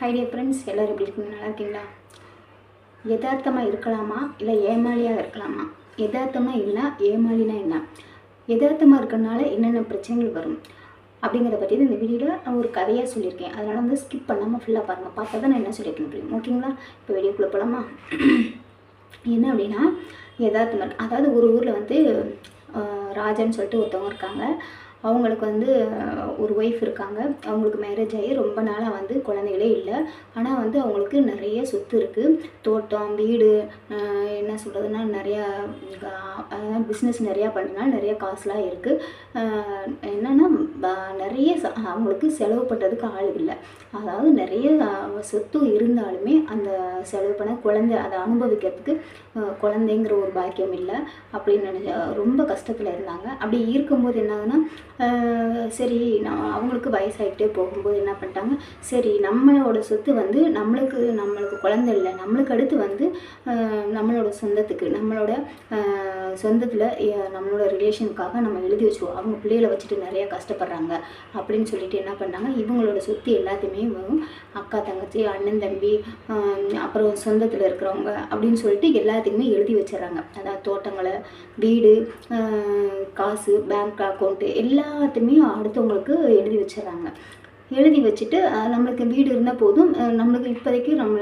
Hi friends எல்லோரும் எப்படி இருக்கீங்க? நல்லா இருக்கீங்களா? யதார்த்தமாக இருக்கலாமா? இல்லை ஏமாளியாக இருக்கலாமா? யதார்த்தமாக இல்லை ஏமாளினா என்ன? யதார்த்தமாக இருக்கிறனால என்னென்ன பிரச்சனைகள் வரும்? அப்படிங்கிறத பற்றி தான் இந்த வீடியோவில் நான் ஒரு கதையாக சொல்லியிருக்கேன். அதனால் வந்து ஸ்கிப் பண்ணாமல் ஃபுல்லாக பாருங்கள் பார்த்தா தான் நான் என்ன சொல்லியிருக்கேன் முடியும் ஓகேங்களா? இப்போ வீடியோக்குள்ளே போகலாமா என்ன அப்படின்னா யதார்த்தமாக அதாவது ஒரு ஊரில் வந்து ராஜான்னு சொல்லிட்டு ஒருத்தவங்க இருக்காங்க. அவங்களுக்கு வந்து ஒரு ஒய்ஃப் இருக்காங்க. அவங்களுக்கு மேரேஜ் ஆகி ரொம்ப நாளாக வந்து குழந்தைகளே இல்லை. ஆனால் வந்து அவங்களுக்கு நிறைய சொத்து இருக்குது தோட்டம் வீடு என்ன சொல்கிறதுனா நிறையா பிஸ்னஸ் நிறையா பண்ணுறதுனால நிறைய காசுலாம் இருக்குது என்னென்னா நிறைய ச- அவங்களுக்கு செலவு பண்ணுறதுக்கு ஆள் இல்லை. அதாவது நிறைய சொத்து இருந்தாலுமே அந்த செலவு பண்ண குழந்தை அதை அனுபவிக்கிறதுக்கு குழந்தைங்கிற ஒரு பாக்கியம் இல்லை. அப்படின்னு நினைச்ச ரொம்ப கஷ்டத்தில் இருந்தாங்க. அப்படி இருக்கும்போது என்ன ஆகுதுன்னா சரி நான் அவங்களுக்கு வயசாகிட்டே போகும்போது என்ன பண்ணிட்டாங்க? சரி நம்மளோட சொத்து வந்து நம்மளுக்கு நம்மளுக்கு குழந்தை இல்லை. நம்மளுக்கு அடுத்து வந்து நம்மளோட சொந்தத்துக்கு நம்மளோட சொந்தத்தில் நம்மளோட ரிலேஷனுக்காக நம்ம எழுதி வச்சுருவோம். அவங்க பிள்ளைகளை வச்சுட்டு நிறையா கஷ்டப்படுறாங்க அப்படின்னு சொல்லிட்டு என்ன பண்ணாங்க இவங்களோட சொத்து எல்லாத்தையுமே வரும் அக்கா தங்கச்சி அண்ணன் தம்பி அப்புறம் சொந்தத்தில் இருக்கிறவங்க அப்படின்னு சொல்லிட்டு எல்லாத்துக்குமே எழுதி வச்சிடறாங்க. அதாவது தோட்டங்களை வீடு காசு பேங்க் அக்கௌண்ட்டு எல்லா எல்லாத்தையுமே அடுத்தவங்களுக்கு எழுதி வச்சிடுறாங்க. எழுதி வச்சுட்டு நம்மளுக்கு வீடு இருந்தால் போதும் நம்மளுக்கு இப்போதைக்கு நம்ம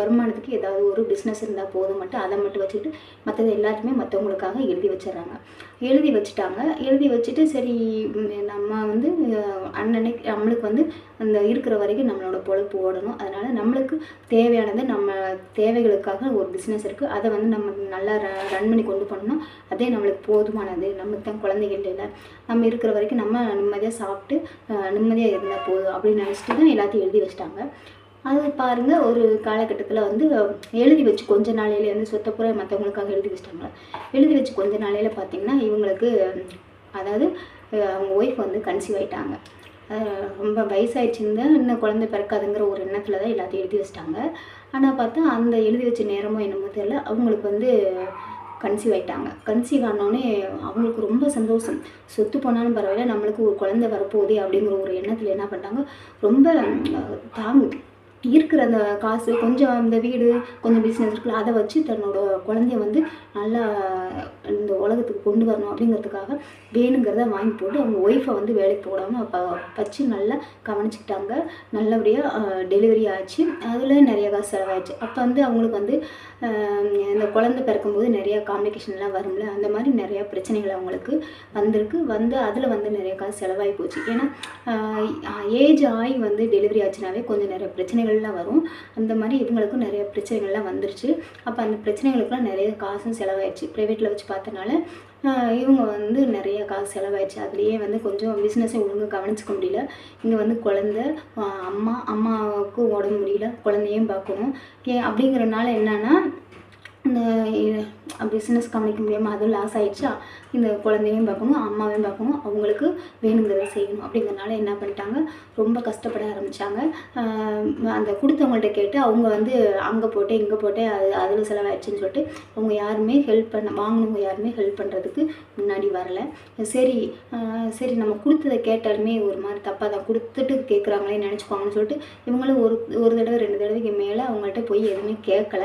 வருமானத்துக்கு ஏதாவது ஒரு பிஸ்னஸ் இருந்தால் போதும் மட்டும் அதை மட்டும் வச்சுட்டு மற்றது எல்லாத்தையுமே மற்றவங்களுக்காக எழுதி வச்சிடுறாங்க. எழுதி வச்சுட்டாங்க. எழுதி வச்சுட்டு சரி நம்ம வந்து அன்னன்னைக்கு நம்மளுக்கு வந்து அந்த இருக்கிற வரைக்கும் நம்மளோட பொழப்பு ஓடணும். அதனால் நம்மளுக்கு தேவையானது நம்ம தேவைகளுக்காக ஒரு பிஸ்னஸ் இருக்குது அதை வந்து நம்ம நல்லா ரன் பண்ணி கொண்டு போனோம்னா அதே நம்மளுக்கு போதுமானது. நமக்கு தான் குழந்தைகள் இல்லை. நம்ம இருக்கிற வரைக்கும் நம்ம நிம்மதியாக சாப்பிட்டு நிம்மதியாக இருந்தால் போதும் அப்படின்னு நினச்சிட்டு தான் எல்லாத்தையும் எழுதி வச்சிட்டாங்க. அது பாருங்கள் ஒரு காலகட்டத்தில் வந்து எழுதி வச்சு கொஞ்ச நாளையில வந்து சொத்தப்புற மற்றவங்களுக்காக எழுதி வச்சிட்டாங்களா எழுதி வச்சு கொஞ்ச நாளையில் பார்த்திங்கன்னா இவங்களுக்கு அதாவது அவங்க ஒய்ஃப் வந்து கன்சீவ் ஆயிட்டாங்க. ரொம்ப வயசாகிடுச்சிருந்தா இன்னும் குழந்தை பிறக்காதுங்கிற ஒரு எண்ணத்தில் தான் எல்லாத்தையும் எழுதி வச்சிட்டாங்க. ஆனால் பார்த்தா அந்த எழுதி வச்ச நேரமோ என்னமோ தெரியல அவங்களுக்கு வந்து கன்சீவ் ஆகிட்டாங்க கன்சீவ் ஆனோடனே அவங்களுக்கு ரொம்ப சந்தோஷம். சொத்து போனாலும் பரவாயில்ல நம்மளுக்கு ஒரு குழந்தை வரப்போகுது அப்படிங்கிற ஒரு எண்ணத்தில் என்ன பண்ணிட்டாங்க ரொம்ப தாங்கும். இருக்கிற அந்த காசு கொஞ்சம் அந்த வீடு கொஞ்சம் பிஸ்னஸ் இருக்குல்ல அதை வச்சு தன்னோட குழந்தைய வந்து நல்லா இந்த உலகத்துக்கு கொண்டு வரணும் அப்படிங்கிறதுக்காக வேணுங்கிறத வாங்கி போட்டு அவங்க ஒய்ஃபை வந்து வேலைக்கு போடாமல் அப்போ வச்சு நல்லா கவனிச்சுக்கிட்டாங்க. நல்லபடியாக டெலிவரி ஆச்சு. அதில் நிறைய காசு செலவாயிடுச்சு. அப்போ வந்து அவங்களுக்கு வந்து இந்த குழந்தை பிறக்கும்போது நிறையா காம்ப்ளிகேஷன்லாம் வரும்ல அந்த மாதிரி நிறையா பிரச்சனைகள் அவங்களுக்கு வந்திருக்கு. வந்து அதில் வந்து நிறைய காசு செலவாகி போச்சு. ஏன்னா ஏஜ் ஆகி வந்து டெலிவரி ஆச்சுனாவே கொஞ்சம் நிறைய பிரச்சனைகள்லாம் வரும். அந்த மாதிரி இவங்களுக்கும் நிறைய பிரச்சனைகள்லாம் வந்துருச்சு. அப்போ அந்த பிரச்சனைகளுக்குலாம் நிறைய காசும் செலவாயிடுச்சு. ப்ரைவேட்டில் வச்சு பார்த்தனால இவங்க வந்து நிறைய காசு செலவாயிடுச்சு. அதுலேயே வந்து கொஞ்சம் பிஸ்னஸை ஒழுங்காக கவனிச்சிக்க முடியல. இங்கே வந்து குழந்த அம்மா அம்மாவுக்கு உடம்பு முடியல. குழந்தையும் பார்க்கணும் ஏ அப்படிங்கிறனால என்னன்னா இந்த பிஸ்னஸ் கவனிக்க முடியாமல் அதுவும் லாஸ் ஆகிடுச்சா இந்த குழந்தையும் பார்க்கணும் அம்மாவையும் பார்க்கணும் அவங்களுக்கு வேணுங்கிறத செய்யணும். அப்படிங்கிறனால என்ன பண்ணிட்டாங்க? ரொம்ப கஷ்டப்பட ஆரம்பித்தாங்க அந்த கொடுத்தவங்கள்ட்ட கேட்டு அவங்க வந்து அங்கே போட்டேன் இங்கே போட்டேன் அது அதில் செலவாயிடுச்சுன்னு சொல்லிட்டு அவங்க யாருமே ஹெல்ப் பண்ண வாங்கினவங்க யாருமே ஹெல்ப் பண்ணுறதுக்கு முன்னாடி வரல. சரி சரி நம்ம கொடுத்ததை கேட்டாலுமே ஒரு மாதிரி தப்பாக தான் கொடுத்துட்டு கேட்குறாங்களே நினச்சிக்குவாங்கன்னு சொல்லிட்டு இவங்களும் ஒரு ஒரு தடவை ரெண்டு தடவைக்கு மேலே அவங்கள்ட்ட போய் எதுவுமே கேட்கல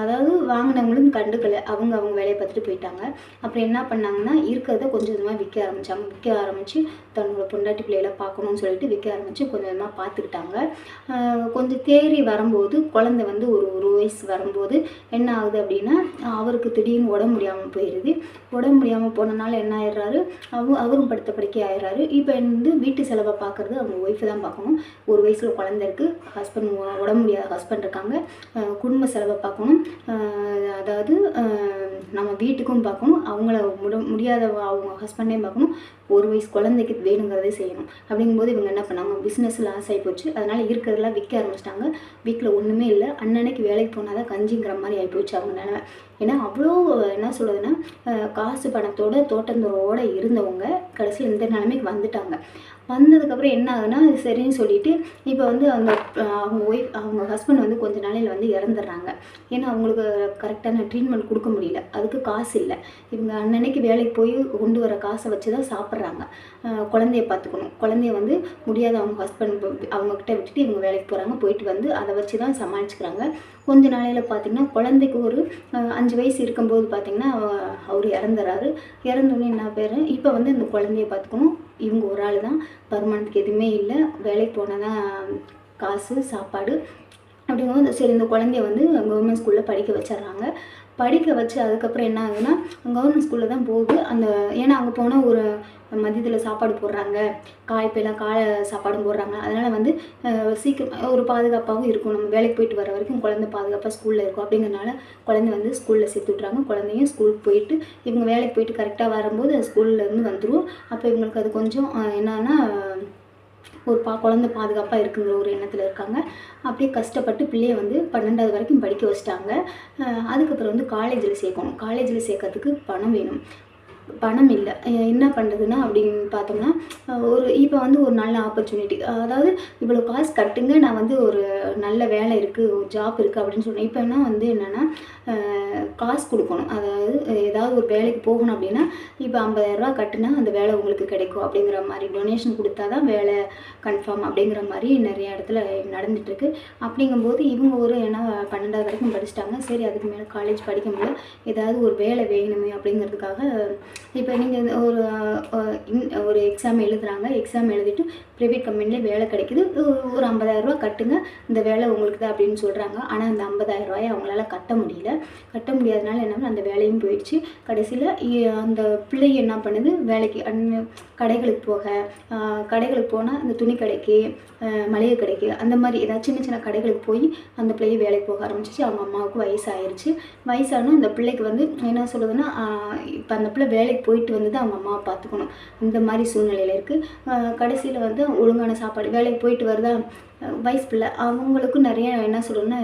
அதாவது வாங்கினவங்களும் கண்டுக்கலை. அவங்க அவங்க வேலையை பார்த்துட்டு போயிட்டாங்க. அப்புறம் என்ன பண்ணாங்கன்னா இருக்கிறத கொஞ்சம் கொஞ்சமாக விற்க ஆரம்பித்தாங்க விற்க ஆரம்பித்து தன்னோட பொண்டாட்டி பிள்ளைகளை பார்க்கணும்னு சொல்லிட்டு விற்க ஆரம்பித்து கொஞ்சம் கொஞ்சமாக பார்த்துக்கிட்டாங்க. கொஞ்சம் தேறி வரும்போது குழந்தை வந்து ஒரு ஒரு வயசு வரும்போது என்ன ஆகுது அப்படின்னா அவருக்கு திடீர்னு உடம்பு முடியாமல் போயிடுது உடம்பு முடியாமல் போனனால என்ன ஆயிடுறாரு? அவ அவரும் படுத்த படுக்கை ஆயிடுறாரு. இப்போ வந்து வீட்டு செலவை பார்க்குறது அவங்க ஒய்ஃபு தான் பார்க்கணும். ஒரு வயசில் குழந்தை இருக்குது ஹஸ்பண்ட் உடம்பு முடியாத ஹஸ்பண்ட் இருக்காங்க. குடும்ப செலவை பார்க்கணும். அதாவது நம்ம வீட்டுக்கும் பார்க்கணும். அவங்கள முட முடியாத அவங்க ஹஸ்பண்டையும் பார்க்கணும். ஒரு வயசு குழந்தைக்கு வேணுங்கிறதே செய்யணும். அப்படிங்கும்போது இவங்க என்ன பண்ணாங்க? பிஸ்னஸ் லாஸ் ஆகி போச்சு. அதனால் இருக்கிறதெல்லாம் விற்க ஆரம்பிச்சிட்டாங்க. வீட்டில் ஒன்றுமே இல்லை. அன்னன்னைக்கு வேலைக்கு போனால் தான் கஞ்சிங்கிற மாதிரி ஆகி போச்சு அவங்க நிலமை. ஏன்னா அவ்வளோ என்ன சொல்கிறதுன்னா காசு பணத்தோட தோட்டந்தோரோட இருந்தவங்க கடைசி இந்த நிலைமைக்கு வந்துட்டாங்க. வந்ததுக்கப்புறம் என்ன ஆகுதுன்னா சரின்னு சொல்லிட்டு இப்போ வந்து அந்த அவங்க ஒய்ஃப் அவங்க ஹஸ்பண்ட் வந்து கொஞ்ச நாளையில் வந்து இறந்துடுறாங்க. ஏன்னா அவங்களுக்கு கரெக்டான ட்ரீட்மெண்ட் கொடுக்க முடியல. அதுக்கு காசு இல்லை. இவங்க அன்னன்னைக்கு வேலைக்கு போய் கொண்டு வர காசை வச்சு தான் சாப்பிட்றாங்க. குழந்தைய பார்த்துக்கணும். குழந்தைய வந்து முடியாத அவங்க ஹஸ்பண்ட் அவங்கக்கிட்ட விட்டுட்டு இவங்க வேலைக்கு போகிறாங்க போயிட்டு வந்து அதை வச்சு தான் சமாளிச்சுக்கிறாங்க. கொஞ்ச நாளையில் பார்த்தீங்கன்னா குழந்தைக்கு ஒரு அஞ்சு வயசு இருக்கும்போது பார்த்திங்கன்னா அவர் இறந்துறாரு. இறந்தோடனே என்ன பேர் இப்போ வந்து இந்த குழந்தைய பார்த்துக்கணும் இவங்க ஒரு ஆள் தான் வருமானத்துக்கு எதுவுமே இல்லை. வேலைக்கு போனால் தான் காசு சாப்பாடு அப்படிங்கும்போது சரி இந்த குழந்தைய வந்து கவர்மெண்ட் ஸ்கூலில் படிக்க வச்சிட்றாங்க. படிக்க வச்சு அதுக்கப்புறம் என்ன ஆகுதுன்னா கவர்மெண்ட் ஸ்கூலில் தான் போகுது. அந்த ஏன்னா அங்கே போனால் ஒரு மதியத்தில் சாப்பாடு போடுறாங்க. காய்ப்பெல்லாம் காலை சாப்பாடும் போடுறாங்க. அதனால் வந்து சீக்கிரம் ஒரு பாதுகாப்பாகவும் இருக்கும் நம்ம வேலைக்கு போயிட்டு வர வரைக்கும் குழந்தை பாதுகாப்பாக ஸ்கூலில் இருக்கும். அப்படிங்கிறனால குழந்தை வந்து ஸ்கூலில் சேர்த்து விட்றாங்க குழந்தையும் ஸ்கூலுக்கு போயிட்டு இவங்க வேலைக்கு போயிட்டு கரெக்டாக வரும்போது ஸ்கூல்லேருந்து வந்துடும் அப்போ இவங்களுக்கு அது கொஞ்சம் என்னன்னா ஒரு பா குழந்தை பாதுகாப்பாக இருக்குங்கிற ஒரு எண்ணத்தில் இருக்காங்க. அப்படியே கஷ்டப்பட்டு பிள்ளைய வந்து பன்னெண்டாவது வரைக்கும் படிக்க வச்சிட்டாங்க. அதுக்கப்புறம் வந்து காலேஜில் சேர்க்கணும். காலேஜில் சேர்க்கறதுக்கு பணம் வேணும். பணம் இல்லை என்ன பண்ணுறதுன்னா அப்படின்னு பார்த்தோம்னா ஒரு இப்போ வந்து ஒரு நல்ல ஆப்பர்ச்சுனிட்டி அதாவது இவ்வளோ காசு கட்டுங்க நான் வந்து ஒரு நல்ல வேலை இருக்குது ஒரு ஜாப் இருக்குது அப்படின்னு சொன்னேன். இப்போ என்ன வந்து என்னென்னா காசு கொடுக்கணும். அதாவது ஏதாவது ஒரு வேலைக்கு போகணும் அப்படின்னா இப்போ ஐம்பதாயிரரூவா கட்டுனா அந்த வேலை உங்களுக்கு கிடைக்கும் அப்படிங்கிற மாதிரி டொனேஷன் கொடுத்தா தான் வேலை கன்ஃபார்ம் அப்படிங்கிற மாதிரி நிறைய இடத்துல நடந்துட்டுருக்கு. அப்படிங்கும்போது இவங்க ஒரு ஏன்னா பன்னெண்டாவது வரைக்கும் படிச்சிட்டாங்க. சரி அதுக்கு மேலே காலேஜ் படிக்க முடியல. ஏதாவது ஒரு வேலை வேணுமே அப்படிங்கிறதுக்காக இப்போ நீங்கள் ஒரு இன்- ஒரு எக்ஸாம் எழுதுகிறாங்க எக்ஸாம் எழுதிட்டு ப்ரைவேட் கம்பெனியில் வேலை கிடைக்குது. ஒரு- ஒரு ஐம்பதாயிரரூபா கட்டுங்க. இந்த வேலை உங்களுக்கு தான் அப்படின்னு சொல்கிறாங்க ஆனால் அந்த ஐம்பதாயிரம் ரூபாயை அவங்களால கட்ட முடியல. கட்ட முடியாதனால என்ன அந்த வேலையும் போயிடுச்சு. கடைசியில் அந்த பிள்ளை என்ன பண்ணுது? வேலைக்கு அந் கடைகளுக்கு போக கடைகளுக்கு போனால் அந்த துணி கடைக்கு மளிகை கடைக்கு அந்த மாதிரி ஏதாவது சின்ன சின்ன கடைகளுக்கு போய் அந்த பிள்ளையை வேலைக்கு போக ஆரம்பிச்சிச்சு. அவங்க அம்மாவுக்கு வயசாயிருச்சு. வயசானால் அந்த பிள்ளைக்கு வந்து என்ன சொல்லுதுன்னா இப்போ அந்த பிள்ளை வேலை வேலைக்கு போயிட்டு வந்து தான் அவங்க அம்மாவை பார்த்துக்கணும். இந்த மாதிரி சூழ்நிலையில் இருக்குது கடைசியில் வந்து ஒழுங்கான சாப்பாடு வேலைக்கு போயிட்டு வருதா வயசு பிள்ளை அவங்களுக்கும் நிறைய என்ன சொல்லணும்னா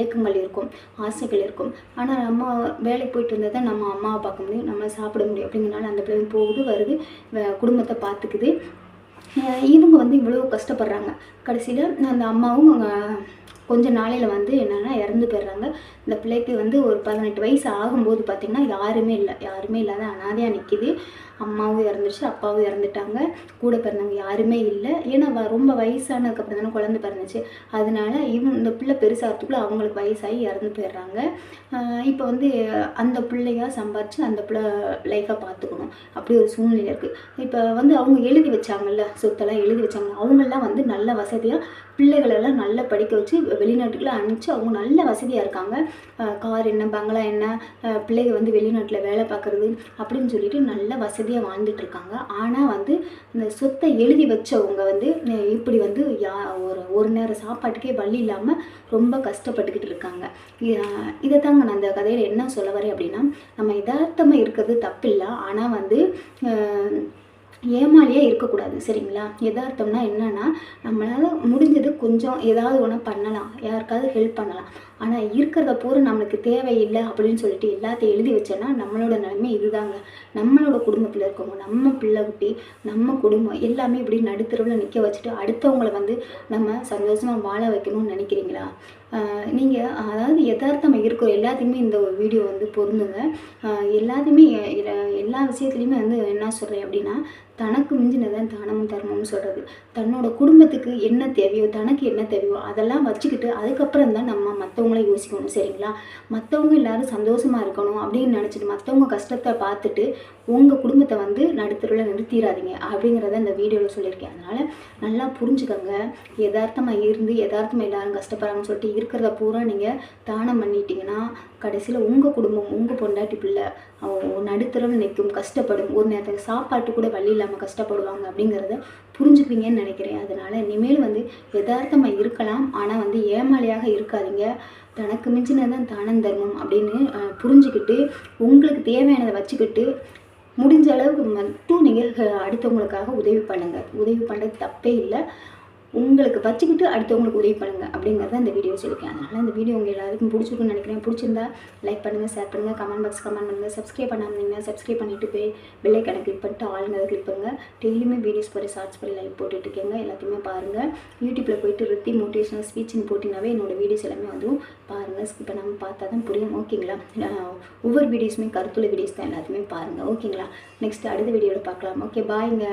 ஏக்கங்கள் இருக்கும் ஆசைகள் இருக்கும். ஆனால் நம்ம வேலைக்கு போயிட்டு வந்தால் தான் நம்ம அம்மாவை பார்க்க முடியும் நம்ம சாப்பிட முடியும். அப்படிங்கிறனால அந்த பிள்ளைங்க போகுது வருது குடும்பத்தை பார்த்துக்குது. இவங்க வந்து இவ்வளோ கஷ்டப்படுறாங்க. கடைசியில் அந்த அம்மாவும் அஹ், கொஞ்ச நாளையில் வந்து என்னென்னா இறந்து போயிடுறாங்க. இந்த பிள்ளைக்கு வந்து ஒரு பதினெட்டு வயசு ஆகும்போது பார்த்திங்கன்னா யாருமே இல்லை. யாருமே இல்லாத அனாதையாக நிற்கிது அம்மாவும் இறந்துருச்சு அப்பாவும் இறந்துட்டாங்க. கூட பிறந்தவங்க யாருமே இல்லை. ஏன்னா வ- ரொம்ப வயசானதுக்கப்புறம் தானே குழந்தை பிறந்துச்சு. அதனால இவங்க இந்த பிள்ளை பெருசாகிறதுக்குள்ளே அவங்களுக்கு வயசாகி இறந்து போயிடுறாங்க. இப்போ வந்து அந்த பிள்ளையாக சம்பாரித்து அந்த பிள்ளை லைஃப்பை பார்த்துக்கணும் அப்படி ஒரு சூழ்நிலை இருக்குது இப்போ வந்து அவங்க எழுதி வச்சாங்கல்ல சொத்தெல்லாம் எழுதி வச்சாங்க. அவங்கெல்லாம் வந்து நல்ல வசதியாக பிள்ளைகளெல்லாம் நல்லா படிக்க வச்சு வெளிநாட்டுக்குள்ளே அனுப்பிச்சு அவங்க நல்ல வசதியாக இருக்காங்க. கார் என்ன பங்களா என்ன அஹ் பிள்ளைங்க வந்து வெளிநாட்டில் வேலை பார்க்குறது அப்படின்னு சொல்லிட்டு நல்ல வசதி வசதியாக வாழ்ந்துட்டு இருக்காங்க. ஆனால் வந்து இந்த சொத்தை எழுதி வச்சவங்க வந்து இப்படி வந்து யா ஒரு ஒரு நேரம் சாப்பாட்டுக்கே வழி இல்லாமல் ரொம்ப கஷ்டப்பட்டுக்கிட்டு இருக்காங்க. இதை தாங்க நான் அந்த கதையில் என்ன சொல்ல வரேன் அப்படின்னா நம்ம யதார்த்தமாக இருக்கிறது தப்பில்லை. ஆனால் வந்து ஏமாலியாக இருக்கக்கூடாது சரிங்களா? எதார்த்தம்னா என்னென்னா நம்மளால் முடிஞ்சது கொஞ்சம் ஏதாவது ஒன்று பண்ணலாம். யாருக்காவது ஹெல்ப் பண்ணலாம். ஆனால் இருக்கிறத பூரா நம்மளுக்கு தேவையில்லை அப்படின்னு சொல்லிட்டு எல்லாத்தையும் எழுதி வச்சேன்னா நம்மளோட நிலைமை இதுதாங்க. நம்மளோட குடும்பத்தில் இருக்கவங்க நம்ம பிள்ளை குட்டி நம்ம குடும்பம் எல்லாமே இப்படி நடுத்தருவில் நிற்க வச்சுட்டு அடுத்தவங்களை வந்து நம்ம சந்தோஷமாக வாழ வைக்கணும்னு நினைக்கிறீங்களா? நீங்கள் அதாவது யதார்த்தமாக இருக்கிற எல்லாத்தையுமே இந்த ஒரு வீடியோ வந்து பொருந்துங்க. எல்லாத்தையுமே எல்லா விஷயத்துலையுமே வந்து என்ன சொல்கிறேன் அப்படின்னா தனக்கு மிஞ்சினதான் தானமும் தர்மம்னு சொல்கிறது தன்னோட குடும்பத்துக்கு என்ன தேவையோ தனக்கு என்ன தேவையோ அதெல்லாம் வச்சுக்கிட்டு அதுக்கப்புறம் தான் நம்ம மற்றவங்க மற்றவங்கள யோசிக்கணும் சரிங்களா? மற்றவங்க எல்லாரும் சந்தோஷமாக இருக்கணும் அப்படின்னு நினச்சிட்டு மற்றவங்க கஷ்டத்தை பார்த்துட்டு உங்கள் குடும்பத்தை வந்து நடுத்தருவில் நிறுத்திடாதீங்க அப்படிங்கிறத இந்த வீடியோவில் சொல்லியிருக்கேன். அதனால் நல்லா புரிஞ்சுக்கோங்க. யதார்த்தமாக இருந்து யதார்த்தமாக எல்லாரும் கஷ்டப்படுறாங்கன்னு சொல்லிட்டு இருக்கிறத பூரா நீங்கள் தானம் பண்ணிட்டீங்கன்னா கடைசியில் உங்கள் குடும்பம் உங்கள் பொண்டாட்டி பிள்ளை அவன் நடுத்தரவில் நிற்கும் கஷ்டப்படும். ஒரு நேரத்துக்கு சாப்பாட்டு கூட வழி இல்லாமல் கஷ்டப்படுவாங்க அப்படிங்கிறத புரிஞ்சுக்குவீங்கன்னு நினைக்கிறேன். அதனால் இனிமேல் வந்து யதார்த்தமாக இருக்கலாம். ஆனால் வந்து ஏமாளியாக இருக்காதீங்க. தனக்கு மிஞ்சினதான் தானம் தர்மம் அப்படின்னு புரிஞ்சுக்கிட்டு உங்களுக்கு தேவையானதை வச்சுக்கிட்டு முடிஞ்ச அளவுக்கு மட்டும் நீங்கள் அடுத்தவங்களுக்காக உதவி பண்ணுங்கள் உதவி பண்ணுறது தப்பே இல்லை. உங்களுக்கு வச்சுக்கிட்டு அடுத்தவங்களுக்கு உதவி பண்ணுங்கள் அப்படிங்கிறத இந்த வீடியோ சொல்லியிருக்கேன். அதனால் இந்த வீடியோ உங்கள் எல்லாருக்கும் பிடிச்சிருக்குன்னு நினைக்கிறேன். பிடிச்சிருந்தா லைக் பண்ணுங்கள் ஷேர் பண்ணுங்கள் கமெண்ட் பாக்ஸ் கமெண்ட் பண்ணுங்கள் சப்ஸ்கிரைப் பண்ணாமல் சப்ஸ்கிரைப் பண்ணிவிட்டு போய் பெல்லைக்கான கிளிக் பண்ணிட்டு ஆளுங்க கிளிக் பண்ணுங்கள் டெய்லியுமே வீடியோஸ் போட்டு ஷார்ட்ஸ் போய் லைக் போட்டுட்ருக்கேங்க எல்லாத்தையுமே பாருங்கள் யூடியூப்பில் போயிட்டு ரித்தி மோட்டிவேஷனல் ஸ்பீச்சிங் போட்டிங்கனாவே என்னோட வீடியோஸ் எல்லாமே வந்துடும் பாருங்கள் ஸ்கிப் பண்ணாமல் பார்த்தா தான் புரியும். ஓகேங்களா ஒவ்வொரு வீடியோஸுமே கருத்துள்ள வீடியோஸ் தான் எல்லாத்தையுமே பாருங்கள் ஓகேங்களா நெக்ஸ்ட் அடுத்த வீடியோவில் பார்க்கலாம். ஓகே பாய்ங்க